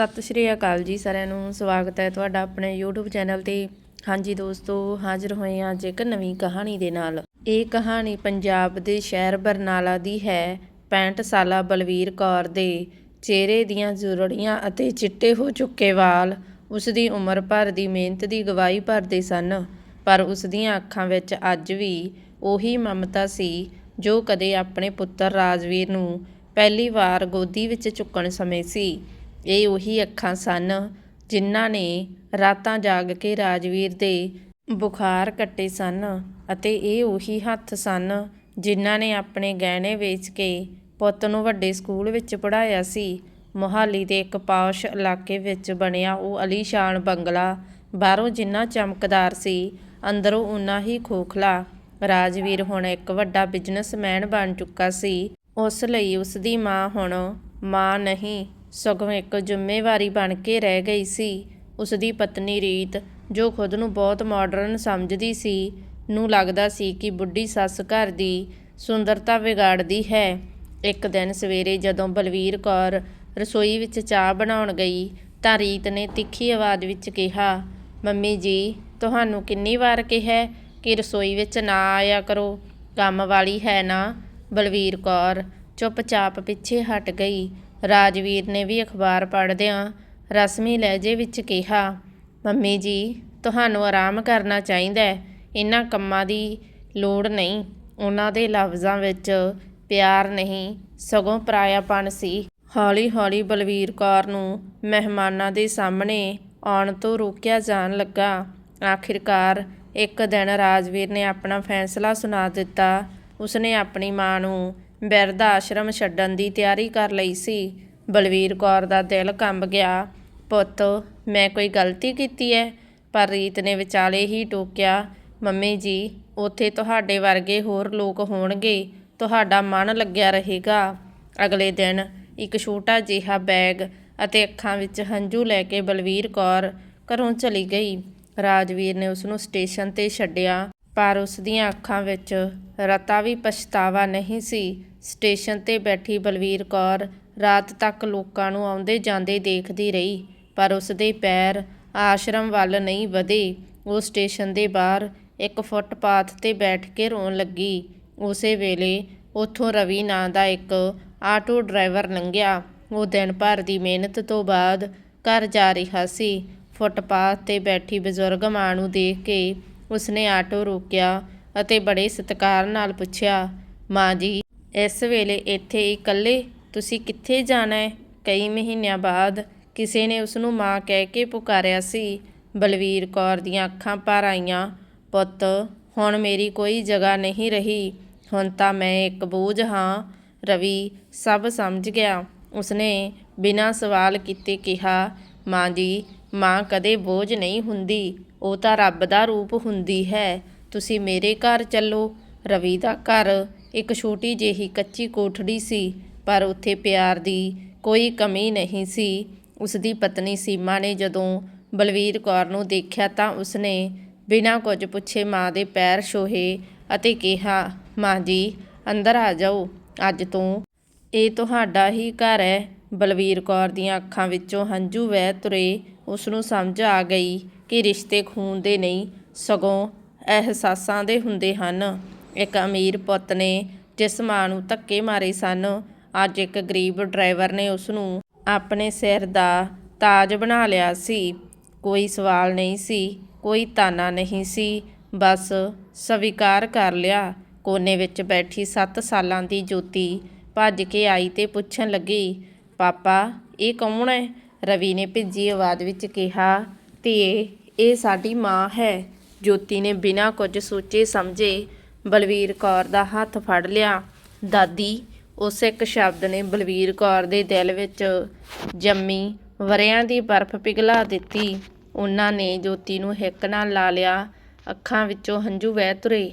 ਸਤਿ ਸ਼੍ਰੀ ਅਕਾਲ ਜੀ ਸਾਰਿਆਂ ਨੂੰ। ਸਵਾਗਤ ਹੈ ਤੁਹਾਡਾ ਆਪਣੇ YouTube ਚੈਨਲ ਤੇ। ਹਾਂਜੀ ਦੋਸਤੋ, ਹਾਜ਼ਰ ਹੋਏ ਹਾਂ ਅੱਜ ਇੱਕ ਨਵੀਂ ਕਹਾਣੀ ਦੇ ਨਾਲ। ਇਹ ਕਹਾਣੀ ਪੰਜਾਬ ਦੇ ਸ਼ਹਿਰ ਬਰਨਾਲਾ ਦੀ ਹੈ। 65 ਸਾਲਾ ਬਲਵੀਰ ਕੌਰ ਦੇ ਚਿਹਰੇ ਦੀਆਂ ਜ਼ੁਰੜੀਆਂ ਅਤੇ ਚਿੱਟੇ ਹੋ ਚੁੱਕੇ ਵਾਲ ਉਸ ਦੀ ਉਮਰ ਭਰ ਦੀ ਮਿਹਨਤ ਦੀ ਗਵਾਹੀ ਭਰਦੇ ਸਨ, ਪਰ ਉਸ ਦੀਆਂ ਅੱਖਾਂ ਵਿੱਚ ਅੱਜ ਵੀ ਉਹੀ ਮਮਤਾ ਸੀ ਜੋ ਕਦੇ ਆਪਣੇ ਪੁੱਤਰ ਰਾਜਵੀਰ ਨੂੰ ਪਹਿਲੀ ਵਾਰ ਗੋਦੀ ਵਿੱਚ ਚੁੱਕਣ ਸਮੇਂ ਸੀ। ਇਹ ਉਹੀ ਅੱਖਾਂ ਸਨ ਜਿਨ੍ਹਾਂ ਨੇ ਰਾਤਾਂ ਜਾਗ ਕੇ ਰਾਜਵੀਰ ਦੇ ਬੁਖਾਰ ਕੱਟੇ ਸਨ ਅਤੇ ਇਹ ਉਹੀ ਹੱਥ ਸਨ ਜਿਨ੍ਹਾਂ ਨੇ ਆਪਣੇ ਗਹਿਣੇ ਵੇਚ ਕੇ ਪੁੱਤ ਨੂੰ ਵੱਡੇ ਸਕੂਲ ਵਿੱਚ ਪੜ੍ਹਾਇਆ ਸੀ। ਮੋਹਾਲੀ ਦੇ ਇੱਕ ਪਾਸ਼ ਇਲਾਕੇ ਵਿੱਚ ਬਣਿਆ ਉਹ ਅਲੀਸ਼ਾਨ ਬੰਗਲਾ। ਬਾਹਰੋਂ ਜਿੰਨਾ ਚਮਕਦਾਰ ਸੀ, ਅੰਦਰੋਂ ਉਨਾ ਹੀ ਖੋਖਲਾ। ਰਾਜਵੀਰ ਹੁਣ ਇੱਕ ਵੱਡਾ ਬਿਜ਼ਨਸਮੈਨ ਬਣ ਚੁੱਕਾ ਸੀ। ਉਸ ਲਈ ਉਸ ਦੀ ਮਾਂ ਹੁਣ ਮਾਂ ਨਹੀਂ। ਸਗੋਂ ਇੱਕ ਜ਼ਿੰਮੇਵਾਰੀ ਬਣ ਕੇ ਰਹਿ ਗਈ ਸੀ। ਉਸ ਦੀ ਪਤਨੀ ਰੀਤ, ਜੋ ਖੁਦ ਨੂੰ ਬਹੁਤ ਮਾਡਰਨ ਸਮਝਦੀ ਸੀ, ਨੂੰ ਲੱਗਦਾ ਸੀ ਕਿ ਬੁੱਢੀ ਸੱਸ ਘਰ ਦੀ ਸੁੰਦਰਤਾ ਵਿਗਾੜਦੀ ਹੈ। ਇੱਕ ਦਿਨ ਸਵੇਰੇ ਜਦੋਂ ਬਲਵੀਰ ਕੌਰ ਰਸੋਈ ਵਿੱਚ ਚਾਹ ਬਣਾਉਣ ਗਈ, ਤਾਂ ਰੀਤ ਨੇ ਤਿੱਖੀ ਆਵਾਜ਼ ਵਿੱਚ ਕਿਹਾ, ਮੰਮੀ ਜੀ, ਤੁਹਾਨੂੰ ਕਿੰਨੀ ਵਾਰ ਕਿਹਾ ਕਿ ਰਸੋਈ ਵਿੱਚ ਨਾ ਆਇਆ ਕਰੋ? ਕੰਮ ਵਾਲੀ ਹੈ ਨਾ? ਬਲਵੀਰ ਕੌਰ ਚੁੱਪਚਾਪ ਪਿੱਛੇ ਹਟ ਗਈ। ਰਾਜਵੀਰ ਨੇ ਵੀ ਅਖਬਾਰ ਪੜ੍ਹਦਿਆਂ ਰਸਮੀ ਲਹਿਜੇ ਵਿੱਚ ਕਿਹਾ, ਮੰਮੀ ਜੀ, ਤੁਹਾਨੂੰ ਆਰਾਮ ਕਰਨਾ ਚਾਹੀਦਾ ਹੈ। ਇਹਨਾਂ ਕੰਮਾਂ ਦੀ ਲੋੜ ਨਹੀਂ। ਉਹਨਾਂ ਦੇ ਲਫ਼ਜ਼ਾਂ ਵਿੱਚ ਪਿਆਰ ਨਹੀਂ, ਸਗੋਂ ਪਰਾਇਆਪਣ ਸੀ। ਹੌਲੀ-ਹੌਲੀ ਬਲਵੀਰ ਕੌਰ ਨੂੰ ਮਹਿਮਾਨਾਂ ਦੇ ਸਾਹਮਣੇ ਆਉਣ ਤੋਂ ਰੋਕਿਆ ਜਾਣ ਲੱਗਾ। ਆਖਿਰਕਾਰ ਇੱਕ ਦਿਨ ਰਾਜਵੀਰ ਨੇ ਆਪਣਾ ਫੈਸਲਾ ਸੁਣਾ ਦਿੱਤਾ। ਉਸਨੇ ਆਪਣੀ ਮਾਂ ਨੂੰ ਬਿਰਧ ਆਸ਼ਰਮ ਛੱਡਣ ਦੀ ਤਿਆਰੀ ਕਰ ਲਈ ਸੀ। ਬਲਵੀਰ ਕੌਰ ਦਾ ਦਿਲ ਕੰਬ ਗਿਆ। ਪੁੱਤ, ਮੈਂ ਕੋਈ ਗਲਤੀ ਕੀਤੀ ਹੈ ਪਰ ਰੀਤ ਨੇ ਵਿਚਾਲੇ ਹੀ ਟੋਕਿਆ। ਮੰਮੀ ਜੀ, ਉੱਥੇ ਤੁਹਾਡੇ ਵਰਗੇ ਹੋਰ ਲੋਕ ਹੋਣਗੇ। ਤੁਹਾਡਾ ਮਨ ਲੱਗਿਆ ਰਹੇਗਾ। ਅਗਲੇ ਦਿਨ ਇੱਕ ਛੋਟਾ ਜਿਹਾ ਬੈਗ ਅਤੇ ਅੱਖਾਂ ਵਿੱਚ ਹੰਝੂ ਲੈ ਕੇ ਬਲਵੀਰ ਕੌਰ ਘਰੋਂ ਚਲੀ ਗਈ। ਰਾਜਵੀਰ ਨੇ ਉਸ ਨੂੰ ਸਟੇਸ਼ਨ ਤੇ ਛੱਡਿਆ, ਪਰ ਉਸ ਦੀਆਂ ਅੱਖਾਂ ਵਿੱਚ ਰਤਾ ਵੀ ਪਛਤਾਵਾ ਨਹੀਂ ਸੀ। ਸਟੇਸ਼ਨ ਤੇ ਬੈਠੀ ਬਲਵੀਰ ਕੌਰ ਰਾਤ ਤੱਕ ਲੋਕਾਂ ਨੂੰ ਆਉਂਦੇ ਜਾਂਦੇ ਦੇਖਦੀ ਰਹੀ, ਪਰ ਉਸ ਦੇ ਪੈਰ ਆਸ਼ਰਮ ਵੱਲ ਨਹੀਂ ਵਧੇ। ਉਹ ਸਟੇਸ਼ਨ ਦੇ ਬਾਹਰ ਇੱਕ ਫੁੱਟਪਾਥ ਤੇ ਬੈਠ ਕੇ ਰੋਣ ਲੱਗੀ। ਉਸੇ ਵੇਲੇ ਉੱਥੋਂ ਰਵੀ ਨਾਂ ਦਾ ਇੱਕ ਆਟੋ ਡਰਾਈਵਰ ਲੰਘਿਆ। ਉਹ ਦਿਨ ਭਰ ਦੀ ਮਿਹਨਤ ਤੋਂ ਬਾਅਦ ਘਰ ਜਾ ਰਿਹਾ ਸੀ। ਫੁੱਟਪਾਥ ਤੇ ਬੈਠੀ ਬਜ਼ੁਰਗ ਮਾਂ ਨੂੰ ਦੇਖ ਕੇ ਉਸਨੇ ਆਟੋ ਰੋਕਿਆ ਅਤੇ ਬੜੇ ਸਤਿਕਾਰ ਨਾਲ ਪੁੱਛਿਆ, ਮਾਂ ਜੀ ਇਸ ਵੇਲੇ ਇੱਥੇ ਇਕੱਲੇ, ਤੁਸੀਂ ਕਿੱਥੇ ਜਾਣਾ ਹੈ? ਕਈ ਮਹੀਨਿਆਂ ਬਾਅਦ ਕਿਸੇ ਨੇ ਉਸ ਨੂੰ ਮਾਂ ਕਹਿ ਕੇ ਪੁਕਾਰਿਆ ਸੀ, ਬਲਵੀਰ ਕੌਰ ਦੀਆਂ ਅੱਖਾਂ ਭਰ ਆਈਆਂ, ਪੁੱਤ, ਹੁਣ ਮੇਰੀ ਕੋਈ ਜਗ੍ਹਾ ਨਹੀਂ ਰਹੀ, ਹੁਣ ਤਾਂ ਮੈਂ ਇੱਕ ਬੋਝ ਹਾਂ। ਰਵੀ ਸਭ ਸਮਝ ਗਿਆ। ਉਸਨੇ ਬਿਨਾਂ ਸਵਾਲ ਕੀਤੇ ਕਿਹਾ, ਮਾਂ ਜੀ, ਮਾਂ ਕਦੇ ਬੋਝ ਨਹੀਂ ਹੁੰਦੀ, ਉਹ ਤਾਂ ਰੱਬ ਦਾ ਰੂਪ ਹੁੰਦੀ ਹੈ। ਤੁਸੀਂ ਮੇਰੇ ਘਰ ਚੱਲੋ। ਰਵੀ ਦਾ ਘਰ ਇੱਕ ਛੋਟੀ ਜਿਹੀ ਕੱਚੀ ਕੋਠੜੀ ਸੀ, ਪਰ ਉੱਥੇ ਪਿਆਰ ਦੀ ਕੋਈ ਕਮੀ ਨਹੀਂ ਸੀ। ਉਸ ਦੀ ਪਤਨੀ ਸੀਮਾ ਨੇ ਜਦੋਂ ਬਲਵੀਰ ਕੌਰ ਨੂੰ ਦੇਖਿਆ ਤਾਂ ਉਸਨੇ ਬਿਨਾਂ ਕੁਝ ਪੁੱਛੇ ਮਾਂ ਦੇ ਪੈਰ ਛੋਹੇ ਅਤੇ ਕਿਹਾ, ਮਾਂ ਜੀ, ਅੰਦਰ ਆ ਜਾਓ। ਅੱਜ ਤੋਂ ਇਹ ਤੁਹਾਡਾ ਹੀ ਘਰ ਹੈ। ਬਲਵੀਰ ਕੌਰ ਦੀਆਂ ਅੱਖਾਂ ਵਿੱਚੋਂ ਹੰਝੂ ਵਹਿ ਤੁਰੇ ਉਸ ਨੂੰ ਸਮਝ ਆ ਗਈ ਕਿ ਰਿਸ਼ਤੇ ਖੂਨ ਦੇ ਨਹੀਂ, ਸਗੋਂ ਅਹਿਸਾਸਾਂ ਦੇ ਹੁੰਦੇ ਹਨ। ਇੱਕ ਅਮੀਰ ਪੁੱਤ ਨੇ ਜਿਸ ਮਾਂ ਨੂੰ ਧੱਕੇ ਮਾਰੇ ਸਨ, ਅੱਜ ਇੱਕ ਗਰੀਬ ਡਰਾਈਵਰ ਨੇ ਉਸ ਨੂੰ ਆਪਣੇ ਸਿਰ ਦਾ ਤਾਜ ਬਣਾ ਲਿਆ ਸੀ। ਕੋਈ ਸਵਾਲ ਨਹੀਂ ਸੀ, ਕੋਈ ਤਾਨਾ ਨਹੀਂ ਸੀ, ਬਸ ਸਵੀਕਾਰ ਕਰ ਲਿਆ। ਕੋਨੇ ਵਿੱਚ ਬੈਠੀ 7 ਸਾਲਾਂ ਦੀ ਜੋਤੀ ਭੱਜ ਕੇ ਆਈ ਤੇ ਪੁੱਛਣ ਲੱਗੀ, ਪਾਪਾ, ਇਹ ਕੌਣ ਹੈ? ਰਵੀ ਨੇ ਭਿੱਜੀ ਆਵਾਜ਼ ਵਿੱਚ ਕਿਹਾ, ਧੀਏ, ਇਹ ਸਾਡੀ ਮਾਂ ਹੈ। ਜੋਤੀ ਨੇ ਬਿਨਾਂ ਕੁਝ ਸੋਚੇ ਸਮਝੇ ਬਲਵੀਰ ਕੌਰ ਦਾ ਹੱਥ ਫੜ ਲਿਆ। ਦਾਦੀ ਉਸ ਇੱਕ ਸ਼ਬਦ ਨੇ ਬਲਵੀਰ ਕੌਰ ਦੇ ਦਿਲ ਵਿੱਚ ਜੰਮੀ ਵਰਿਆਂ ਦੀ ਬਰਫ਼ ਪਿਘਲਾ ਦਿੱਤੀ। ਉਹਨਾਂ ਨੇ ਜੋਤੀ ਨੂੰ ਹਿੱਕ ਨਾਲ ਲਾ ਲਿਆ। ਅੱਖਾਂ ਵਿੱਚੋਂ ਹੰਝੂ ਵਹਿ ਤੁਰੇ।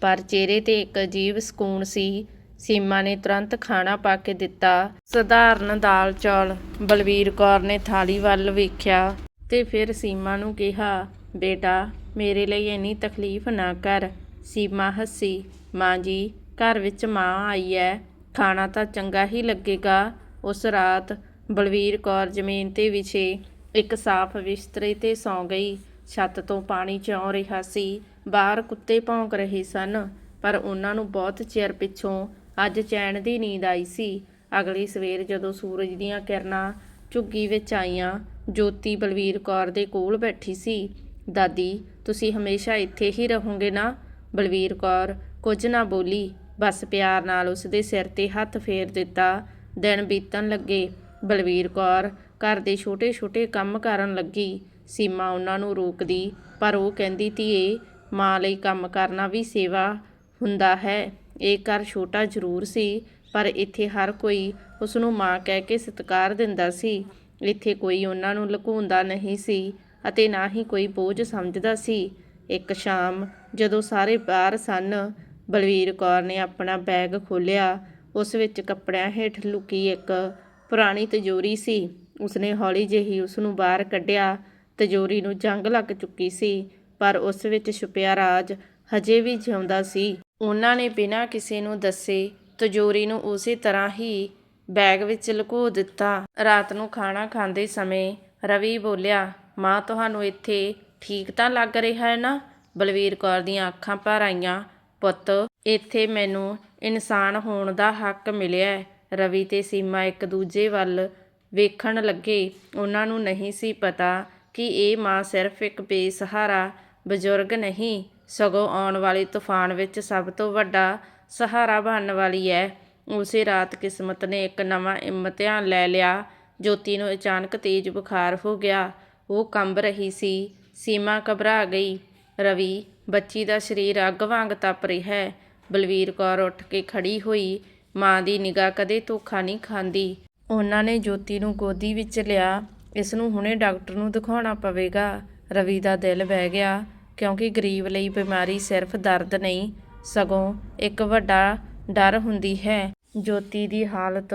ਪਰ ਚਿਹਰੇ ਤੇ ਇੱਕ ਅਜੀਬ ਸਕੂਨ ਸੀ। ਸੀਮਾ ਨੇ ਤੁਰੰਤ ਖਾਣਾ ਪਾ ਕੇ ਦਿੱਤਾ। ਸਧਾਰਨ ਦਾਲ ਚੌਲ। ਬਲਵੀਰ ਕੌਰ ਨੇ ਥਾਲੀ ਵੱਲ ਵੇਖਿਆ ਤੇ ਫਿਰ ਸੀਮਾ ਨੂੰ ਕਿਹਾ, ਬੇਟਾ, ਮੇਰੇ ਲਈ ਇੰਨੀ ਤਕਲੀਫ ਨਾ ਕਰ। ਸੀਮਾ ਹੱਸੀ, ਮਾਂ ਜੀ, ਘਰ ਵਿੱਚ ਮਾਂ ਆਈ ਹੈ ਖਾਣਾ ਤਾਂ ਚੰਗਾ ਹੀ ਲੱਗੇਗਾ। ਉਸ ਰਾਤ ਬਲਵੀਰ ਕੌਰ ਜ਼ਮੀਨ ਤੇ ਵਿਛੇ, ਇੱਕ ਸਾਫ਼ ਬਿਸਤਰੇ ਤੇ ਸੌਂ ਗਈ। ਛੱਤ ਤੋਂ ਪਾਣੀ ਚੌਂ ਰਿਹਾ ਸੀ। ਬਾਹਰ ਕੁੱਤੇ ਭੌਂਕ ਰਹੇ ਸਨ, ਪਰ ਉਹਨਾਂ ਨੂੰ ਬਹੁਤ ਚਿਰ ਪਿੱਛੋਂ ਅੱਜ ਚੈਨ ਦੀ ਨੀਂਦ ਆਈ ਸੀ। ਅਗਲੀ ਸਵੇਰ ਜਦੋਂ ਸੂਰਜ ਦੀਆਂ ਕਿਰਨਾਂ ਝੁੱਗੀ ਵਿੱਚ ਆਈਆਂ, ਜੋਤੀ ਬਲਵੀਰ ਕੌਰ ਦੇ ਕੋਲ ਬੈਠੀ ਸੀ। ਦਾਦੀ, ਤੁਸੀਂ ਹਮੇਸ਼ਾ ਇੱਥੇ ਹੀ ਰਹੋਗੇ ਨਾ? ਬਲਵੀਰ ਕੌਰ, ਕੁਝ ਨਾ ਬੋਲੀ। ਬਸ ਪਿਆਰ ਨਾਲ ਉਸ ਦੇ ਸਿਰ ਤੇ ਹੱਥ ਫੇਰ ਦਿੱਤਾ। ਦਿਨ ਬੀਤਣ ਲੱਗੇ। ਬਲਵੀਰ ਕੌਰ ਘਰ ਦੇ ਛੋਟੇ-ਛੋਟੇ ਕੰਮ ਕਰਨ ਲੱਗੀ। ਸੀਮਾ ਉਹਨਾਂ ਨੂੰ ਰੋਕਦੀ, ਪਰ ਉਹ ਕਹਿੰਦੀ, ਧੀਏ, ਮਾਂ ਲਈ ਕੰਮ ਕਰਨਾ ਵੀ ਸੇਵਾ ਹੁੰਦਾ ਹੈ। ਇਹ ਘਰ ਛੋਟਾ ਜ਼ਰੂਰ ਸੀ, ਪਰ ਇੱਥੇ ਹਰ ਕੋਈ ਉਸ ਨੂੰ ਮਾਂ ਕਹਿ ਕੇ ਸਤਿਕਾਰ ਦਿੰਦਾ ਸੀ। ਇੱਥੇ ਕੋਈ ਉਹਨਾਂ ਨੂੰ ਲੁਕਾਉਂਦਾ ਨਹੀਂ ਸੀ ਅਤੇ ਨਾ ਹੀ ਕੋਈ ਬੋਝ ਸਮਝਦਾ ਸੀ। ਇੱਕ ਸ਼ਾਮ ਜਦੋਂ ਸਾਰੇ ਬਾਹਰ ਸਨ, ਬਲਵੀਰ ਕੌਰ ਨੇ ਆਪਣਾ ਬੈਗ ਖੋਲ੍ਹਿਆ। ਉਸ ਵਿੱਚ ਕੱਪੜਿਆਂ ਹੇਠ ਲੁਕੀ ਇੱਕ ਪੁਰਾਣੀ ਤਿਜੋਰੀ ਸੀ। ਉਸਨੇ ਹੌਲੀ ਜਿਹੀ ਉਸ ਨੂੰ ਬਾਹਰ ਕੱਢਿਆ। ਤਿਜੋਰੀ ਨੂੰ ਜੰਗ ਲੱਗ ਚੁੱਕੀ ਸੀ, ਪਰ ਉਸ ਵਿੱਚ ਛੁਪਿਆ ਰਾਜ ਹਜੇ ਵੀ ਜਿਉਂਦਾ ਸੀ। ਉਹਨਾਂ ਨੇ ਬਿਨਾਂ ਕਿਸੇ ਨੂੰ ਦੱਸੇ ਤਿਜੋਰੀ ਨੂੰ ਉਸੇ ਤਰ੍ਹਾਂ ਹੀ ਬੈਗ ਵਿੱਚ ਲੁਕੋ ਦਿੱਤਾ। ਰਾਤ ਨੂੰ ਖਾਣਾ ਖਾਂਦੇ ਸਮੇਂ ਰਵੀ ਬੋਲਿਆ, ਮਾਂ, ਤੁਹਾਨੂੰ ਇੱਥੇ ਠੀਕ ਤਾਂ ਲੱਗ ਰਿਹਾ ਹੈ ਨਾ? ਬਲਵੀਰ ਕੌਰ ਦੀਆਂ ਅੱਖਾਂ ਭਰ ਆਈਆਂ। ਪੁੱਤ, ਇੱਥੇ ਮੈਨੂੰ ਇਨਸਾਨ ਹੋਣ ਦਾ ਹੱਕ ਮਿਲਿਆ ਰਵੀ ਤੇ ਸੀਮਾ ਇੱਕ ਦੂਜੇ ਵੱਲ ਵੇਖਣ ਲੱਗੇ। ਉਹਨਾਂ ਨੂੰ ਨਹੀਂ ਸੀ ਪਤਾ ਕਿ ਇਹ ਮਾਂ ਸਿਰਫ ਇੱਕ ਬੇਸਹਾਰਾ ਬਜ਼ੁਰਗ ਨਹੀਂ, ਸਗੋਂ ਆਉਣ ਵਾਲੇ ਤੂਫਾਨ ਵਿੱਚ ਸਭ ਤੋਂ ਵੱਡਾ ਸਹਾਰਾ ਬਣਨ ਵਾਲੀ ਹੈ। ਉਸੇ ਰਾਤ ਕਿਸਮਤ ਨੇ ਇੱਕ ਨਵਾਂ ਇਮਤਿਹਾਨ ਲੈ ਲਿਆ। ਜੋਤੀ ਨੂੰ ਅਚਾਨਕ ਤੇਜ਼ ਬੁਖਾਰ ਹੋ ਗਿਆ। ਉਹ ਕੰਬ ਰਹੀ ਸੀ। ਸੀਮਾ ਘਬਰਾ ਗਈ। ਰਵੀ, ਬੱਚੀ ਦਾ ਸਰੀਰ ਅੱਗ ਵਾਂਗ ਤਪ ਰਿਹਾ ਹੈ। ਬਲਵੀਰ ਕੌਰ ਉੱਠ ਕੇ ਖੜੀ ਹੋਈ। ਮਾਂ ਦੀ ਨਿਗਾਹ ਕਦੇ ਧੋਖਾ ਨਹੀਂ ਖਾਂਦੀ। ਉਹਨਾਂ ਨੇ ਜੋਤੀ ਨੂੰ ਗੋਦੀ ਵਿੱਚ ਲਿਆ। ਇਸ ਨੂੰ ਹੁਣੇ ਡਾਕਟਰ ਨੂੰ ਦਿਖਾਉਣਾ ਪਵੇਗਾ। ਰਵੀ ਦਾ ਦਿਲ ਬਹਿ ਗਿਆ, ਕਿਉਂਕਿ ਗਰੀਬ ਲਈ ਬਿਮਾਰੀ ਸਿਰਫ ਦਰਦ ਨਹੀਂ, ਸਗੋਂ ਇੱਕ ਵੱਡਾ ਡਰ ਹੁੰਦੀ ਹੈ। ਜੋਤੀ ਦੀ ਹਾਲਤ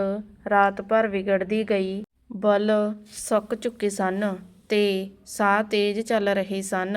ਰਾਤ ਭਰ ਵਿਗੜਦੀ ਗਈ। ਬਲ ਸੁੱਕ ਚੁੱਕੇ ਸਨ। ਤੇ ਸਾਹ ਤੇਜ਼ ਚੱਲ ਰਹੇ ਸਨ।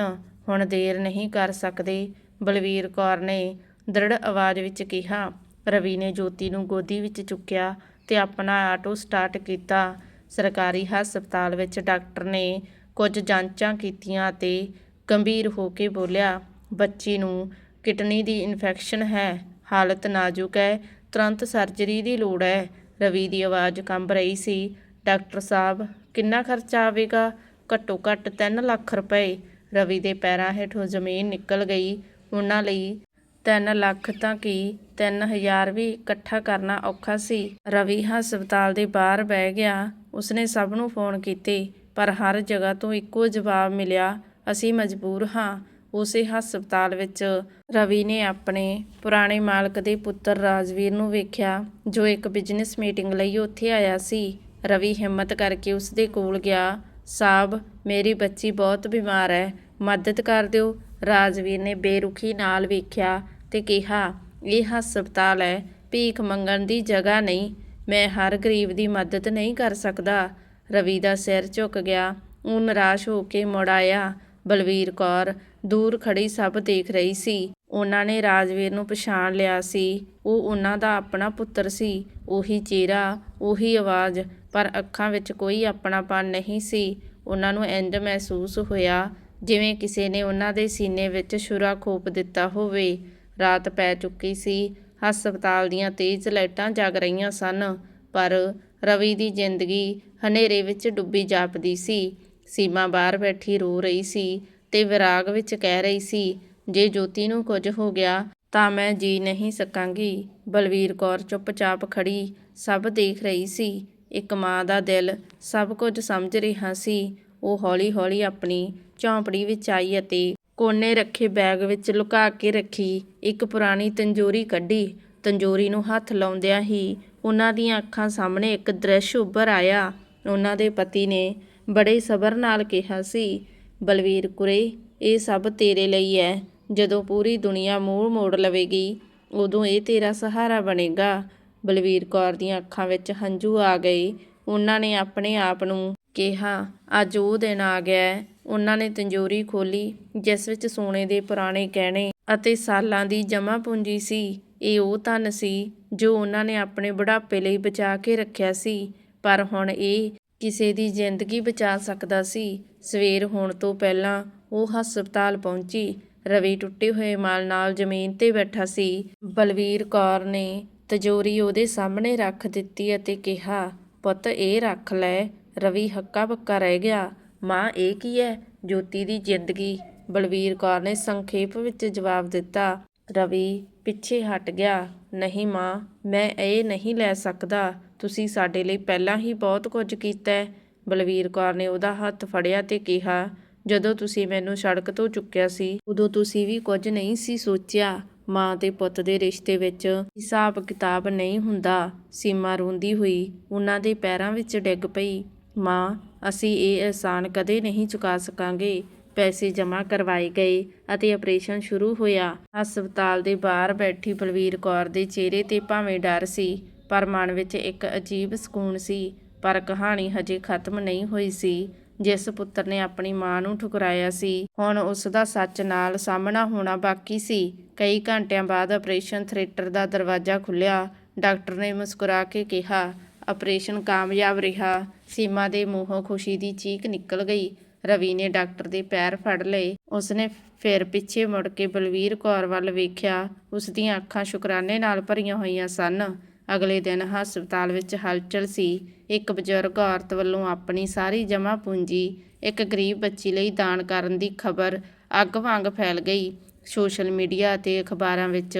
ਹੁਣ ਦੇਰ ਨਹੀਂ ਕਰ ਸਕਦੇ, ਬਲਵੀਰ ਕੌਰ ਨੇ ਦ੍ਰਿੜ ਆਵਾਜ਼ ਵਿੱਚ ਕਿਹਾ। ਰਵੀ ਨੇ ਜੋਤੀ ਨੂੰ ਗੋਦੀ ਵਿੱਚ ਚੁੱਕਿਆ ਤੇ ਆਪਣਾ ਆਟੋ ਸਟਾਰਟ ਕੀਤਾ। ਸਰਕਾਰੀ ਹਸਪਤਾਲ ਵਿੱਚ ਡਾਕਟਰ ਨੇ ਕੁਝ ਜਾਂਚਾਂ ਕੀਤੀਆਂ ਤੇ ਗੰਭੀਰ ਹੋ ਕੇ ਬੋਲਿਆ, ਬੱਚੀ ਨੂੰ ਕਿਡਨੀ ਦੀ ਇਨਫੈਕਸ਼ਨ ਹੈ, ਹਾਲਤ ਨਾਜ਼ੁਕ ਹੈ, ਤੁਰੰਤ ਸਰਜਰੀ ਦੀ ਲੋੜ ਹੈ। ਰਵੀ ਦੀ ਆਵਾਜ਼ ਕੰਬ ਰਹੀ ਸੀ। ਡਾਕਟਰ ਸਾਹਿਬ, ਕਿੰਨਾ ਖਰਚਾ ਆਵੇਗਾ? ਘੱਟੋ ਘੱਟ 3 ਲੱਖ ਰੁਪਏ ਰਵੀ ਦੇ ਪੈਰਾਂ ਹੇਠੋਂ ਜ਼ਮੀਨ ਨਿਕਲ ਗਈ। ਉਹਨਾਂ ਲਈ 3 ਲੱਖ ਤਾਂ ਕੀ 3000 ਵੀ ਇਕੱਠਾ ਕਰਨਾ ਔਖਾ ਸੀ। ਰਵੀ ਹਸਪਤਾਲ ਦੇ ਬਾਹਰ ਬਹਿ ਗਿਆ। ਉਸਨੇ ਸਭ ਨੂੰ ਫੋਨ ਕੀਤੇ, ਪਰ ਹਰ ਜਗ੍ਹਾ ਤੋਂ ਇੱਕੋ ਜਵਾਬ ਮਿਲਿਆ, ਅਸੀਂ ਮਜਬੂਰ ਹਾਂ। ਉਸੇ ਹਸਪਤਾਲ ਵਿੱਚ ਰਵੀ ਨੇ ਆਪਣੇ ਪੁਰਾਣੇ ਮਾਲਕ ਦੇ ਪੁੱਤਰ ਰਾਜਵੀਰ ਨੂੰ ਵੇਖਿਆ, ਜੋ ਇੱਕ ਬਿਜ਼ਨਸ ਮੀਟਿੰਗ ਲਈ ਉੱਥੇ ਆਇਆ ਸੀ। ਰਵੀ ਹਿੰਮਤ ਕਰਕੇ ਉਸ ਦੇ ਕੋਲ ਗਿਆ। ਸਾਹਿਬ ਮੇਰੀ ਬੱਚੀ ਬਹੁਤ ਬਿਮਾਰ ਹੈ ਮਦਦ ਕਰ ਦਿਓ। ਰਾਜਵੀਰ ਨੇ ਬੇਰੁਖੀ ਨਾਲ ਵੇਖਿਆ ਤੇ ਕਿਹਾ, ਇਹ ਹਸਪਤਾਲ ਹੈ ਭੀਖ ਮੰਗਣ ਦੀ ਜਗ੍ਹਾ ਨਹੀਂ। ਮੈਂ ਹਰ ਗਰੀਬ ਦੀ ਮਦਦ ਨਹੀਂ ਕਰ ਸਕਦਾ। ਰਵੀ ਦਾ ਸਿਰ ਝੁਕ ਗਿਆ। ਉਹ ਨਿਰਾਸ਼ ਹੋ ਕੇ ਮੁੜ ਆਇਆ। ਬਲਵੀਰ ਕੌਰ ਦੂਰ ਖੜੀ ਸਭ ਦੇਖ ਰਹੀ ਸੀ। ਉਹਨਾਂ ਨੇ ਰਾਜਵੀਰ ਨੂੰ ਪਛਾਣ ਲਿਆ ਸੀ। ਉਹ ਉਹਨਾਂ ਦਾ ਆਪਣਾ ਪੁੱਤਰ ਸੀ। ਉਹੀ ਚਿਹਰਾ, ਉਹੀ ਆਵਾਜ਼ ਪਰ ਅੱਖਾਂ ਵਿੱਚ ਕੋਈ ਆਪਣਾਪਨ ਨਹੀਂ ਸੀ। ਉਹਨਾਂ ਨੂੰ ਇੰਜ ਮਹਿਸੂਸ ਹੋਇਆ ਜਿਵੇਂ ਕਿਸੇ ਨੇ ਉਹਨਾਂ ਦੇ ਸੀਨੇ ਵਿੱਚ ਛੁਰਾ ਖੋਪ ਦਿੱਤਾ ਹੋਵੇ। ਰਾਤ ਪੈ ਚੁੱਕੀ ਸੀ। ਹਸਪਤਾਲ ਦੀਆਂ ਤੇਜ਼ ਲਾਈਟਾਂ ਜਗ ਰਹੀਆਂ ਸਨ, ਪਰ ਰਵੀ ਦੀ ਜ਼ਿੰਦਗੀ ਹਨੇਰੇ ਵਿੱਚ ਡੁੱਬੀ ਜਾਪਦੀ ਸੀ। ਸੀਮਾ ਬਾਹਰ ਬੈਠੀ ਰੋ ਰਹੀ ਸੀ ਤੇ ਵਿਰਾਗ ਵਿੱਚ ਕਹਿ ਰਹੀ ਸੀ, ਜੇ ਜੋਤੀ ਨੂੰ ਕੁਝ ਹੋ ਗਿਆ ਤਾਂ ਮੈਂ ਜੀ ਨਹੀਂ ਸਕਾਂਗੀ। ਬਲਵੀਰ ਕੌਰ ਚੁੱਪਚਾਪ ਖੜੀ ਸਭ ਦੇਖ ਰਹੀ ਸੀ। ਇੱਕ ਮਾਂ ਦਾ ਦਿਲ ਸਭ ਕੁਝ ਸਮਝ ਰਿਹਾ ਸੀ। ਉਹ ਹੌਲੀ-ਹੌਲੀ ਆਪਣੀ ਝੌਂਪੜੀ ਵਿੱਚ ਆਈ ਅਤੇ ਕੋਨੇ ਰੱਖੇ ਬੈਗ ਵਿੱਚ ਲੁਕਾ ਕੇ ਰੱਖੀ, ਇੱਕ ਪੁਰਾਣੀ ਤੰਜੋਰੀ ਕੱਢੀ। ਤੰਜੋਰੀ ਨੂੰ ਹੱਥ ਲਾਉਂਦਿਆਂ ਹੀ ਉਹਨਾਂ ਦੀਆਂ ਅੱਖਾਂ ਸਾਹਮਣੇ ਇੱਕ ਦ੍ਰਿਸ਼ ਉੱਭਰ ਆਇਆ। ਉਹਨਾਂ ਦੇ ਪਤੀ ਨੇ ਬੜੇ ਸਬਰ ਨਾਲ ਕਿਹਾ ਸੀ, ਬਲਵੀਰ ਕੁਰੇ, ਇਹ ਸਭ ਤੇਰੇ ਲਈ ਹੈ। ਜਦੋਂ ਪੂਰੀ ਦੁਨੀਆ ਮੂੰਹ ਮੋੜ ਲਵੇਗੀ, ਉਦੋਂ ਇਹ ਤੇਰਾ ਸਹਾਰਾ ਬਣੇਗਾ। ਬਲਵੀਰ ਕੌਰ ਦੀਆਂ ਅੱਖਾਂ ਵਿੱਚ ਹੰਝੂ ਆ ਗਏ। ਉਹਨਾਂ ਨੇ ਆਪਣੇ ਆਪ ਨੂੰ ਕਿਹਾ, ਅੱਜ ਉਹ ਦਿਨ ਆ ਗਿਆ ਉਹਨਾਂ ਨੇ ਤੰਜੋਰੀ ਖੋਲੀ ਜਿਸ ਵਿੱਚ ਸੋਨੇ ਦੇ ਪੁਰਾਣੇ ਗਹਿਣੇ ਅਤੇ ਸਾਲਾਂ ਦੀ ਜਮ੍ਹਾਂ ਪੂੰਜੀ ਸੀ। ਇਹ ਉਹ ਧਨ ਸੀ ਜੋ ਉਹਨਾਂ ਨੇ ਆਪਣੇ ਬੁਢਾਪੇ ਲਈ ਬਚਾ ਕੇ ਰੱਖਿਆ ਸੀ, ਪਰ ਹੁਣ ਇਹ ਕਿਸੇ ਦੀ ਜ਼ਿੰਦਗੀ ਬਚਾ ਸਕਦਾ ਸੀ। ਸਵੇਰ ਹੋਣ ਤੋਂ ਪਹਿਲਾਂ ਉਹ ਹਸਪਤਾਲ ਪਹੁੰਚੀ। ਰਵੀ ਟੁੱਟੇ ਹੋਏ ਮਾਲ ਨਾਲ ਜ਼ਮੀਨ ਤੇ ਬੈਠਾ ਸੀ। ਬਲਵੀਰ ਕੌਰ ਨੇ ਤਜੋਰੀ ਉਹਦੇ ਸਾਹਮਣੇ ਰੱਖ ਦਿੱਤੀ ਅਤੇ ਕਿਹਾ, ਪੁੱਤ, ਇਹ ਰੱਖ ਲੈ ਰਵੀ ਹੱਕਾ ਬੱਕਾ ਰਹਿ ਗਿਆ। ਮਾਂ, ਇਹ ਕੀ ਹੈ ਜੋਤੀ ਦੀ ਜ਼ਿੰਦਗੀ। ਬਲਵੀਰ ਕੌਰ ਨੇ ਸੰਖੇਪ ਵਿੱਚ ਜਵਾਬ ਦਿੱਤਾ, ਰਵੀ, ਪਿੱਛੇ ਹਟ ਗਿਆ। ਨਹੀਂ ਮਾਂ, ਮੈਂ ਇਹ ਨਹੀਂ ਲੈ ਸਕਦਾ। ਤੁਸੀਂ ਸਾਡੇ ਲਈ ਪਹਿਲਾਂ ਹੀ ਬਹੁਤ ਕੁਝ ਕੀਤਾ ਹੈ ਬਲਵੀਰ ਕੌਰ ਨੇ ਉਹਦਾ ਹੱਥ ਫੜਿਆ ਤੇ ਕਿਹਾ, ਜਦੋਂ ਤੁਸੀਂ ਮੈਨੂੰ ਸੜਕ ਤੋਂ ਚੁੱਕਿਆ ਸੀ, ਉਦੋਂ ਤੁਸੀਂ ਵੀ ਕੁਝ ਨਹੀਂ ਸੀ ਸੋਚਿਆ। ਮਾਂ ਤੇ ਪੁੱਤ ਦੇ ਰਿਸ਼ਤੇ ਵਿੱਚ ਹਿਸਾਬ ਕਿਤਾਬ ਨਹੀਂ ਹੁੰਦਾ। ਸੀਮਾ ਰੋਂਦੀ ਹੋਈ ਉਹਨਾਂ ਦੇ ਪੈਰਾਂ ਵਿੱਚ ਡਿੱਗ ਪਈ। ਮਾਂ, ਅਸੀਂ ਇਹ ਅਹਿਸਾਨ ਕਦੇ ਨਹੀਂ ਚੁਕਾ ਸਕਾਂਗੇ। ਪੈਸੇ ਜਮ੍ਹਾਂ ਕਰਵਾਏ ਗਏ ਅਤੇ ਆਪਰੇਸ਼ਨ ਸ਼ੁਰੂ ਹੋਇਆ। ਹਸਪਤਾਲ ਦੇ ਬਾਹਰ ਬੈਠੀ ਬਲਵੀਰ ਕੌਰ ਦੇ ਚਿਹਰੇ ਤੇ ਭਾਵੇਂ ਡਰ ਸੀ, ਪਰ ਮਨ ਵਿੱਚ ਇੱਕ ਅਜੀਬ ਸਕੂਨ ਸੀ, ਪਰ ਕਹਾਣੀ ਹਜੇ ਖਤਮ ਨਹੀਂ ਹੋਈ ਸੀ। ਜਿਸ ਪੁੱਤਰ ਨੇ ਆਪਣੀ ਮਾਂ ਨੂੰ ਠੁਕਰਾਇਆ ਸੀ, ਹੁਣ ਉਸ ਦਾ ਸੱਚ ਨਾਲ ਸਾਹਮਣਾ ਹੋਣਾ ਬਾਕੀ ਸੀ। ਕਈ ਘੰਟਿਆਂ ਬਾਅਦ ਆਪਰੇਸ਼ਨ ਥੀਏਟਰ ਦਾ ਦਰਵਾਜ਼ਾ ਖੁੱਲਿਆ ਡਾਕਟਰ ਨੇ ਮੁਸਕਰਾ ਕੇ ਕਿਹਾ, ਆਪਰੇਸ਼ਨ ਕਾਮਯਾਬ ਰਿਹਾ। ਸੀਮਾ ਦੇ ਮੂੰਹੋਂ ਖੁਸ਼ੀ ਦੀ ਚੀਕ ਨਿਕਲ ਗਈ। ਰਵੀ ਨੇ ਡਾਕਟਰ ਦੇ ਪੈਰ ਫੜ ਲਏ। ਉਸਨੇ ਫਿਰ ਪਿੱਛੇ ਮੁੜ ਕੇ ਬਲਵੀਰ ਕੌਰ ਵੱਲ ਵੇਖਿਆ। ਉਸ ਦੀਆਂ ਅੱਖਾਂ ਸ਼ੁਕਰਾਨੇ ਨਾਲ ਭਰੀਆਂ ਹੋਈਆਂ ਸਨ। ਅਗਲੇ ਦਿਨ ਹਸਪਤਾਲ ਵਿੱਚ ਹਲਚਲ ਸੀ। ਇੱਕ ਬਜ਼ੁਰਗ ਔਰਤ ਵੱਲੋਂ ਆਪਣੀ ਸਾਰੀ ਜਮ੍ਹਾਂ ਪੂੰਜੀ ਇੱਕ ਗਰੀਬ ਬੱਚੀ ਲਈ ਦਾਨ ਕਰਨ ਦੀ ਖਬਰ ਅੱਗ ਵਾਂਗ ਫੈਲ ਗਈ। ਸੋਸ਼ਲ ਮੀਡੀਆ ਅਤੇ ਅਖਬਾਰਾਂ ਵਿੱਚ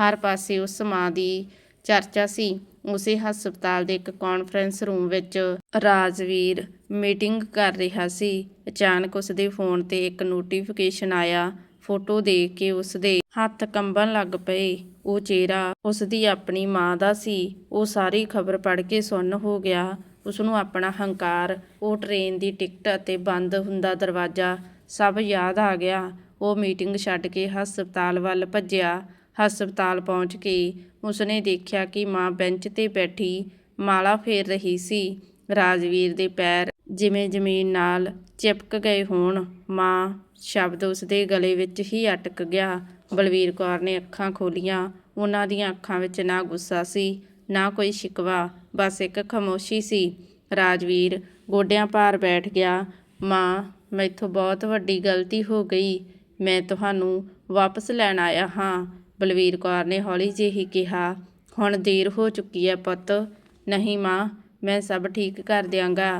ਹਰ ਪਾਸੇ ਉਸ ਮਾਂ ਦੀ ਚਰਚਾ ਸੀ। ਉਸੇ ਹਸਪਤਾਲ ਦੇ ਇੱਕ ਕਾਨਫਰੰਸ ਰੂਮ ਵਿੱਚ ਰਾਜਵੀਰ ਮੀਟਿੰਗ ਕਰ ਰਿਹਾ ਸੀ। ਅਚਾਨਕ ਉਸ ਦੇ ਫੋਨ ਤੇ ਇੱਕ ਨੋਟੀਫਿਕੇਸ਼ਨ ਆਇਆ। ਫੋਟੋ ਦੇਖ ਕੇ ਉਸ ਦੇ ਹੱਥ ਕੰਬਣ ਲੱਗ ਪਏ। ਉਹ ਚਿਹਰਾ ਉਸ ਦੀ ਆਪਣੀ ਮਾਂ ਦਾ ਸੀ। ਉਹ ਸਾਰੀ ਖਬਰ ਪੜ੍ਹ ਕੇ ਸੁੰਨ ਹੋ ਗਿਆ। ਉਸ ਨੂੰ ਆਪਣਾ ਹੰਕਾਰ, ਉਹ ਟ੍ਰੇਨ ਦੀ ਟਿਕਟ ਅਤੇ ਬੰਦ ਹੁੰਦਾ ਦਰਵਾਜ਼ਾ ਸਭ ਯਾਦ ਆ ਗਿਆ। ਉਹ ਮੀਟਿੰਗ ਛੱਡ ਕੇ ਹਸਪਤਾਲ ਵੱਲ ਭੱਜਿਆ। ਹਸਪਤਾਲ ਪਹੁੰਚ ਕੇ ਉਸਨੇ ਦੇਖਿਆ ਕਿ ਮਾਂ ਬੈਂਚ ਤੇ ਬੈਠੀ ਮਾਲਾ ਫੇਰ ਰਹੀ ਸੀ। ਰਾਜਵੀਰ ਦੇ ਪੈਰ ਜਿਵੇਂ ਜ਼ਮੀਨ ਨਾਲ ਚਿਪਕ ਗਏ ਹੋਣ, ਮਾਂ ਸ਼ਬਦ ਉਸਦੇ ਗਲੇ ਵਿੱਚ ਹੀ ਅਟਕ ਗਿਆ। ਬਲਵੀਰ ਕੌਰ ਨੇ ਅੱਖਾਂ ਖੋਲੀਆਂ। ਉਹਨਾਂ ਦੀਆਂ ਅੱਖਾਂ ਵਿੱਚ ਨਾ ਗੁੱਸਾ ਸੀ, ਨਾ ਕੋਈ ਸ਼ਿਕਵਾ, ਬਸ ਇੱਕ ਖਾਮੋਸ਼ੀ ਸੀ। ਰਾਜਵੀਰ ਗੋਡਿਆਂ ਭਾਰ ਬੈਠ ਗਿਆ। ਮਾਂ, ਮੈਥੋਂ ਬਹੁਤ ਵੱਡੀ ਗਲਤੀ ਹੋ ਗਈ। ਮੈਂ ਤੁਹਾਨੂੰ ਵਾਪਸ ਲੈਣ ਆਇਆ ਹਾਂ। ਬਲਵੀਰ ਕੌਰ ਨੇ ਹੌਲੀ ਜਿਹੀ ਕਿਹਾ। ਹੁਣ ਦੇਰ ਹੋ ਚੁੱਕੀ ਹੈ ਪੁੱਤ। ਨਹੀਂ ਮਾਂ ਮੈਂ ਸਭ ਠੀਕ ਕਰ ਦਿਆਂਗਾ।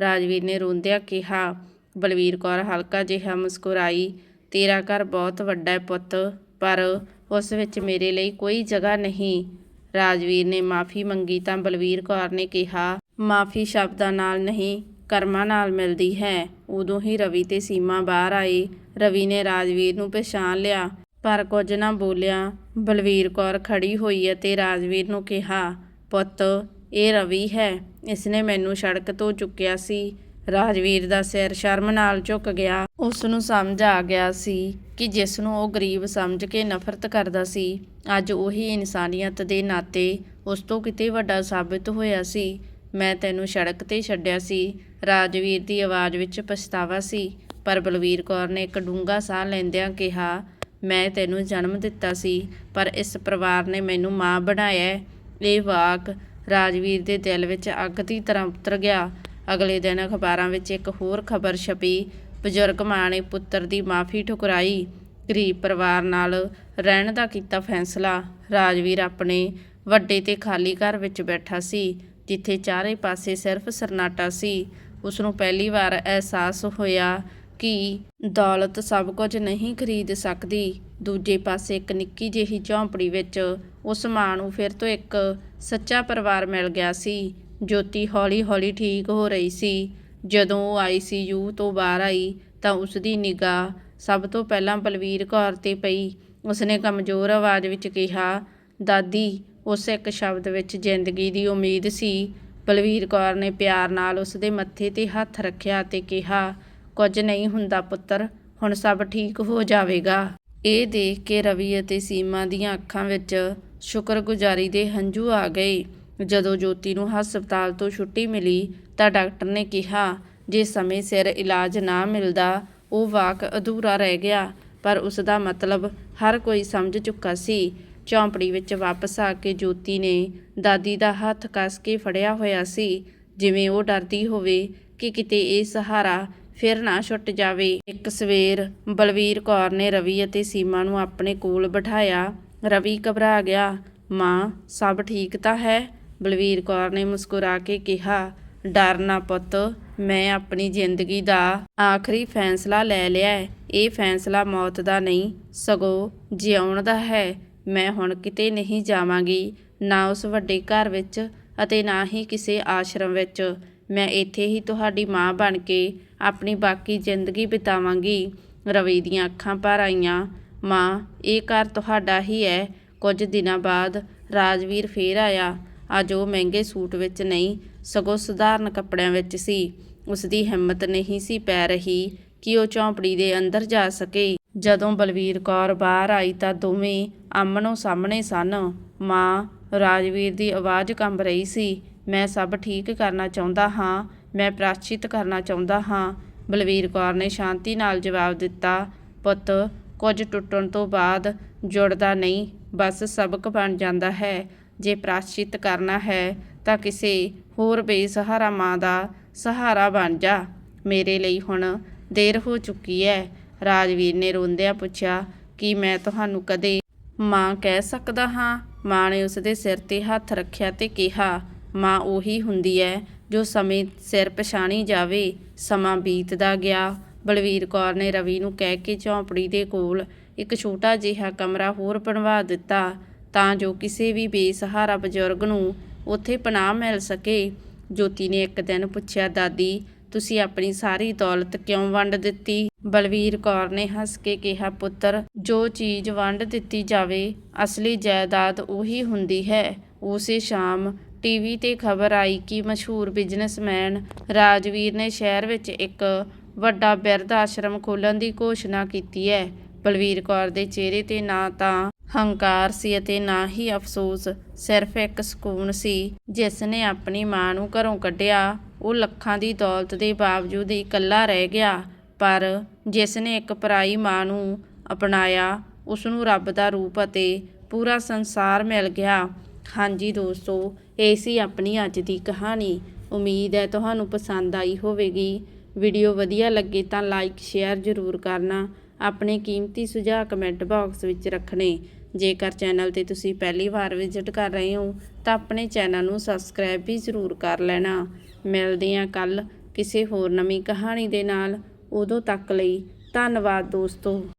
ਰਾਜਵੀਰ ਨੇ ਰੋਂਦਿਆਂ ਕਿਹਾ, ਬਲਵੀਰ ਕੌਰ ਹਲਕਾ ਜਿਹਾ ਮੁਸਕਰਾਈ, ਤੇਰਾ ਘਰ ਬਹੁਤ ਵੱਡਾ ਹੈ ਪੁੱਤ, ਪਰ ਉਸ ਵਿੱਚ ਮੇਰੇ ਲਈ ਕੋਈ ਜਗ੍ਹਾ ਨਹੀਂ। ਰਾਜਵੀਰ ਨੇ ਮਾਫੀ ਮੰਗੀ ਤਾਂ ਬਲਵੀਰ ਕੌਰ ਨੇ ਕਿਹਾ, ਮਾਫੀ ਸ਼ਬਦਾਂ ਨਾਲ ਨਹੀਂ, ਕਰਮਾਂ ਨਾਲ ਮਿਲਦੀ ਹੈ। ਉਦੋਂ ਹੀ ਰਵੀ ਤੇ ਸੀਮਾ ਬਾਹਰ ਆਏ। ਰਵੀ ਨੇ ਰਾਜਵੀਰ ਨੂੰ ਪਛਾਣ ਲਿਆ, ਪਰ ਕੁਝ ਨਾ ਬੋਲਿਆ। ਬਲਵੀਰ ਕੌਰ ਖੜੀ ਹੋਈ ਅਤੇ ਰਾਜਵੀਰ ਨੂੰ ਕਿਹਾ, ਪੁੱਤ ਇਹ ਰਵੀ ਹੈ। ਇਸਨੇ ਮੈਨੂੰ ਸੜਕ ਤੋਂ ਚੁੱਕਿਆ ਸੀ। ਰਾਜਵੀਰ ਦਾ ਸਿਰ ਸ਼ਰਮ ਨਾਲ ਝੁਕ ਗਿਆ। ਉਸ ਨੂੰ ਸਮਝ ਆ ਗਿਆ ਸੀ ਕਿ ਜਿਸ ਨੂੰ ਉਹ ਗਰੀਬ ਸਮਝ ਕੇ ਨਫ਼ਰਤ ਕਰਦਾ ਸੀ, ਅੱਜ ਉਹੀ ਇਨਸਾਨੀਅਤ ਦੇ ਨਾਤੇ ਉਸ ਤੋਂ ਕਿਤੇ ਵੱਡਾ ਸਾਬਿਤ ਹੋਇਆ ਸੀ। ਮੈਂ ਤੈਨੂੰ ਸੜਕ ਤੇ ਛੱਡਿਆ ਸੀ। ਰਾਜਵੀਰ ਦੀ ਆਵਾਜ਼ ਵਿੱਚ ਪਛਤਾਵਾ ਸੀ, ਪਰ ਬਲਵੀਰ ਕੌਰ ਨੇ ਇੱਕ ਡੂੰਘਾ ਸਾਹ ਲੈਂਦਿਆਂ ਕਿਹਾ, ਮੈਂ ਤੈਨੂੰ ਜਨਮ ਦਿੱਤਾ ਸੀ, ਪਰ ਇਸ ਪਰਿਵਾਰ ਨੇ ਮੈਨੂੰ ਮਾਂ ਬਣਾਇਆ ਇਹ ਵਾਕ ਰਾਜਵੀਰ ਦੇ ਦਿਲ ਵਿੱਚ ਅੱਗ ਦੀ ਤਰ੍ਹਾਂ ਉਤਰ ਗਿਆ। ਅਗਲੇ ਦਿਨ ਅਖਬਾਰਾਂ ਵਿੱਚ ਇੱਕ ਹੋਰ ਖਬਰ ਛਪੀ। ਬਜ਼ੁਰਗ ਮਾਂ ਨੇ ਪੁੱਤਰ ਦੀ ਮਾਫੀ ਠੁਕਰਾਈ। ਗਰੀਬ ਪਰਿਵਾਰ ਨਾਲ ਰਹਿਣ ਦਾ ਕੀਤਾ ਫੈਸਲਾ। ਰਾਜਵੀਰ ਆਪਣੇ ਵੱਡੇ ਤੇ ਖਾਲੀ ਘਰ ਵਿੱਚ ਬੈਠਾ ਸੀ, ਜਿੱਥੇ ਚਾਰੇ ਪਾਸੇ ਸਿਰਫ ਸਰਨਾਟਾ ਸੀ। ਉਸ ਨੂੰ ਪਹਿਲੀ ਵਾਰ ਅਹਿਸਾਸ ਹੋਇਆ ਕਿ ਦੌਲਤ ਸਭ ਕੁਝ ਨਹੀਂ ਖਰੀਦ ਸਕਦੀ। ਦੂਜੇ ਪਾਸੇ ਇੱਕ ਨਿੱਕੀ ਜਿਹੀ ਝੌਂਪੜੀ ਵਿੱਚ ਉਸ ਮਾਂ ਨੂੰ ਫਿਰ ਤੋਂ ਇੱਕ ਸੱਚਾ ਪਰਿਵਾਰ ਮਿਲ ਗਿਆ ਸੀ। ਜੋਤੀ ਹੌਲੀ-ਹੌਲੀ ਠੀਕ ਹੋ ਰਹੀ ਸੀ। ਜਦੋਂ ਉਹ ਆਈਸੀਯੂ ਤੋਂ ਬਾਹਰ ਆਈ ਤਾਂ ਉਸ ਦੀ ਨਿਗਾਹ ਸਭ ਤੋਂ ਪਹਿਲਾਂ ਬਲਵੀਰ ਕੌਰ ਤੇ ਪਈ। ਉਸਨੇ ਕਮਜ਼ੋਰ ਆਵਾਜ਼ ਵਿੱਚ ਕਿਹਾ, ਦਾਦੀ, ਉਸ ਇੱਕ ਸ਼ਬਦ ਵਿੱਚ ਜ਼ਿੰਦਗੀ ਦੀ ਉਮੀਦ ਸੀ। ਬਲਵੀਰ ਕੌਰ ਨੇ ਪਿਆਰ ਨਾਲ ਉਸ ਦੇ ਮੱਥੇ ਤੇ ਹੱਥ ਰੱਖਿਆ ਤੇ ਕਿਹਾ, ਕੁਝ ਨਹੀਂ ਹੁੰਦਾ ਪੁੱਤਰ, ਹੁਣ ਸਭ ਠੀਕ ਹੋ ਜਾਵੇਗਾ। ਇਹ ਦੇਖ ਕੇ ਰਵੀ ਅਤੇ ਸੀਮਾ ਦੀਆਂ ਅੱਖਾਂ ਵਿੱਚ ਸ਼ੁਕਰਗੁਜ਼ਾਰੀ ਦੇ ਹੰਝੂ ਆ ਗਏ। ਜਦੋਂ ਜੋਤੀ ਨੂੰ ਹਸਪਤਾਲ ਤੋਂ ਛੁੱਟੀ ਮਿਲੀ ਤਾਂ ਡਾਕਟਰ ਨੇ ਕਿਹਾ, ਜੇ ਸਮੇਂ ਸਿਰ ਇਲਾਜ ਨਾ ਮਿਲਦਾ, ਉਹ ਵਾਕ ਅਧੂਰਾ ਰਹਿ ਗਿਆ। ਪਰ ਉਸ ਦਾ ਮਤਲਬ ਹਰ ਕੋਈ ਸਮਝ ਚੁੱਕਾ ਸੀ। ਝੌਂਪੜੀ ਵਿੱਚ ਵਾਪਸ ਆ ਕੇ ਜੋਤੀ ਨੇ ਦਾਦੀ ਦਾ ਹੱਥ ਕੱਸ ਕੇ ਫੜਿਆ ਹੋਇਆ ਸੀ। ਜਿਵੇਂ ਉਹ ਡਰਦੀ ਹੋਵੇ ਕਿ ਕਿਤੇ ਇਹ ਸਹਾਰਾ ਫਿਰ ਨਾ ਛੁੱਟ ਜਾਵੇ। ਇੱਕ ਸਵੇਰ ਬਲਵੀਰ ਕੌਰ ਨੇ ਰਵੀ ਅਤੇ ਸੀਮਾ ਨੂੰ ਆਪਣੇ ਕੋਲ ਬਿਠਾਇਆ। ਰਵੀ ਘਬਰਾ ਗਿਆ। ਮਾਂ, ਸਭ ਠੀਕ ਤਾਂ ਹੈ? ਬਲਵੀਰ ਕੌਰ ਨੇ ਮੁਸਕਰਾ ਕੇ ਕਿਹਾ। ਡਰ ਨਾ ਪੁੱਤ, ਮੈਂ ਆਪਣੀ ਜ਼ਿੰਦਗੀ ਦਾ ਆਖਰੀ ਫੈਸਲਾ ਲੈ ਲਿਆ ਹੈ। ਇਹ ਫੈਸਲਾ ਮੌਤ ਦਾ ਨਹੀਂ, ਸਗੋਂ ਜਿਉਣ ਦਾ ਹੈ। ਮੈਂ ਹੁਣ ਕਿਤੇ ਨਹੀਂ ਜਾਵਾਂਗੀ, ਨਾ ਉਸ ਵੱਡੇ ਘਰ ਵਿੱਚ ਅਤੇ ਨਾ ਹੀ ਕਿਸੇ ਆਸ਼ਰਮ ਵਿੱਚ। ਮੈਂ ਇੱਥੇ ਹੀ ਤੁਹਾਡੀ ਮਾਂ ਬਣ ਕੇ ਆਪਣੀ ਬਾਕੀ ਜ਼ਿੰਦਗੀ ਬਿਤਾਵਾਂਗੀ। ਰਵੀ ਦੀਆਂ ਅੱਖਾਂ ਭਰ ਆਈਆਂ। ਮਾਂ ਇਹ ਘਰ ਤੁਹਾਡਾ ਹੀ ਹੈ ਕੁਝ ਦਿਨਾਂ ਬਾਅਦ ਰਾਜਵੀਰ ਫੇਰ ਆਇਆ। ਅੱਜ ਉਹ ਮਹਿੰਗੇ ਸੂਟ ਵਿੱਚ ਨਹੀਂ, ਸਗੋਂ ਸਧਾਰਨ ਕੱਪੜਿਆਂ ਵਿੱਚ ਸੀ। ਉਸ ਦੀ ਹਿੰਮਤ ਨਹੀਂ ਸੀ ਪੈ ਰਹੀ ਕਿ ਉਹ ਝੌਂਪੜੀ ਦੇ ਅੰਦਰ ਜਾ ਸਕੇ। ਜਦੋਂ ਬਲਵੀਰ ਕੌਰ ਬਾਹਰ ਆਈ ਤਾਂ ਦੋਵੇਂ ਆਮਣੋ ਸਾਹਮਣੇ ਸਨ। ਮਾਂ ਰਾਜਵੀਰ ਦੀ ਆਵਾਜ਼ ਕੰਬ ਰਹੀ ਸੀ, ਮੈਂ ਸਭ ਠੀਕ ਕਰਨਾ ਚਾਹੁੰਦਾ ਹਾਂ, ਮੈਂ ਪ੍ਰਾਸ਼ਚਿਤ ਕਰਨਾ ਚਾਹੁੰਦਾ ਹਾਂ। ਬਲਵੀਰ ਕੌਰ ਨੇ ਸ਼ਾਂਤੀ ਨਾਲ ਜਵਾਬ ਦਿੱਤਾ, ਪੁੱਤ ਕੁਝ ਟੁੱਟਣ ਤੋਂ ਬਾਅਦ ਜੁੜਦਾ ਨਹੀਂ, ਬਸ ਸਬਕ ਬਣ ਜਾਂਦਾ ਹੈ। ਜੇ ਪ੍ਰਾਸ਼ਿਤ ਕਰਨਾ ਹੈ ਤਾਂ ਕਿਸੇ ਹੋਰ ਬੇਸਹਾਰਾ ਮਾਂ ਦਾ ਸਹਾਰਾ ਬਣ ਜਾ। ਮੇਰੇ ਲਈ ਹੁਣ ਦੇਰ ਹੋ ਚੁੱਕੀ ਹੈ ਰਾਜਵੀਰ ਨੇ ਰੋਂਦਿਆਂ ਪੁੱਛਿਆ, ਕਿ ਮੈਂ ਤੁਹਾਨੂੰ ਕਦੇ ਮਾਂ ਕਹਿ ਸਕਦਾ ਹਾਂ? ਮਾਂ ਨੇ ਉਸ ਦੇ ਸਿਰ ਤੇ ਹੱਥ ਰੱਖਿਆ ਤੇ ਕਿਹਾ, ਮਾਂ ਉਹੀ ਹੁੰਦੀ ਹੈ ਜੋ ਸਮੇਂ ਸਿਰ ਪਛਾਣੀ ਜਾਵੇ। ਸਮਾਂ ਬੀਤਦਾ ਗਿਆ। ਬਲਵੀਰ ਕੌਰ ਨੇ ਰਵੀ ਨੂੰ ਕਹਿ ਕੇ ਝੌਂਪੜੀ ਦੇ ਕੋਲ ਇੱਕ ਛੋਟਾ ਜਿਹਾ ਕਮਰਾ ਹੋਰ ਬਣਵਾ ਦਿੱਤਾ ਤਾਂ ਜੋ ਕਿਸੇ ਵੀ ਬੇਸਹਾਰਾ ਬਜ਼ੁਰਗ ਨੂੰ ਉੱਥੇ ਪਨਾਹ ਮਿਲ ਸਕੇ। ਜੋਤੀ ਨੇ ਇੱਕ ਦਿਨ ਪੁੱਛਿਆ, ਦਾਦੀ, ਤੁਸੀਂ ਆਪਣੀ ਸਾਰੀ ਦੌਲਤ ਕਿਉਂ ਵੰਡ ਦਿੱਤੀ? ਬਲਵੀਰ ਕੌਰ ਨੇ ਹੱਸ ਕੇ ਕਿਹਾ, ਪੁੱਤਰ, ਜੋ ਚੀਜ਼ ਵੰਡ ਦਿੱਤੀ ਜਾਵੇ, ਅਸਲੀ ਜਾਇਦਾਦ ਉਹੀ ਹੁੰਦੀ ਹੈ। ਉਸੇ ਸ਼ਾਮ ਟੀਵੀ ਤੇ ਖਬਰ ਆਈ ਕਿ ਮਸ਼ਹੂਰ ਬਿਜ਼ਨਸਮੈਨ ਰਾਜਵੀਰ ਨੇ ਸ਼ਹਿਰ ਵਿੱਚ ਇੱਕ ਵੱਡਾ ਬਿਰਧ ਆਸ਼ਰਮ ਖੋਲ੍ਹਣ ਦੀ ਘੋਸ਼ਣਾ ਕੀਤੀ ਹੈ। ਬਲਵੀਰ ਕੌਰ ਦੇ ਚਿਹਰੇ ਤੇ ਨਾ ਤਾਂ ਹੰਕਾਰ ਸੀ ਅਤੇ ਨਾ ਹੀ ਅਫਸੋਸ, ਸਿਰਫ ਇੱਕ ਸਕੂਨ ਸੀ। ਜਿਸ ਨੇ ਆਪਣੀ ਮਾਂ ਨੂੰ ਘਰੋਂ ਕੱਢਿਆ, ਉਹ ਲੱਖਾਂ ਦੀ ਦੌਲਤ ਦੇ ਬਾਵਜੂਦ ਇਕੱਲਾ ਰਹਿ ਗਿਆ। ਪਰ ਜਿਸ ਨੇ ਇੱਕ ਪਰਾਈ ਮਾਂ ਨੂੰ ਅਪਣਾਇਆ, ਉਸ ਨੂੰ ਰੱਬ ਦਾ ਰੂਪ ਅਤੇ ਪੂਰਾ ਸੰਸਾਰ ਮਿਲ ਗਿਆ। ਹਾਂਜੀ ਦੋਸਤੋ, ਇਹ ਸੀ ਆਪਣੀ ਅੱਜ ਦੀ ਕਹਾਣੀ। ਉਮੀਦ ਹੈ ਤੁਹਾਨੂੰ ਪਸੰਦ ਆਈ ਹੋਵੇਗੀ। ਵੀਡੀਓ ਵਧੀਆ ਲੱਗੇ ਤਾਂ ਲਾਈਕ ਸ਼ੇਅਰ ਜ਼ਰੂਰ ਕਰਨਾ। ਆਪਣੇ ਕੀਮਤੀ ਸੁਝਾਅ ਕਮੈਂਟ ਬਾਕਸ ਵਿੱਚ ਰੱਖਣੇ। ਜੇਕਰ ਚੈਨਲ ਤੇ ਤੁਸੀਂ ਪਹਿਲੀ ਵਾਰ ਵਿਜ਼ਿਟ ਕਰ ਰਹੇ ਹੋ, ਤਾਂ ਆਪਣੇ ਚੈਨਲ ਨੂੰ ਸਬਸਕ੍ਰਾਈਬ ਵੀ ਜ਼ਰੂਰ ਕਰ ਲੈਣਾ। ਮਿਲਦੇ ਹਾਂ ਕੱਲ ਕਿਸੇ ਹੋਰ ਨਵੀਂ ਕਹਾਣੀ ਦੇ ਨਾਲ। ਉਦੋਂ ਤੱਕ ਲਈ ਧੰਨਵਾਦ ਦੋਸਤੋ।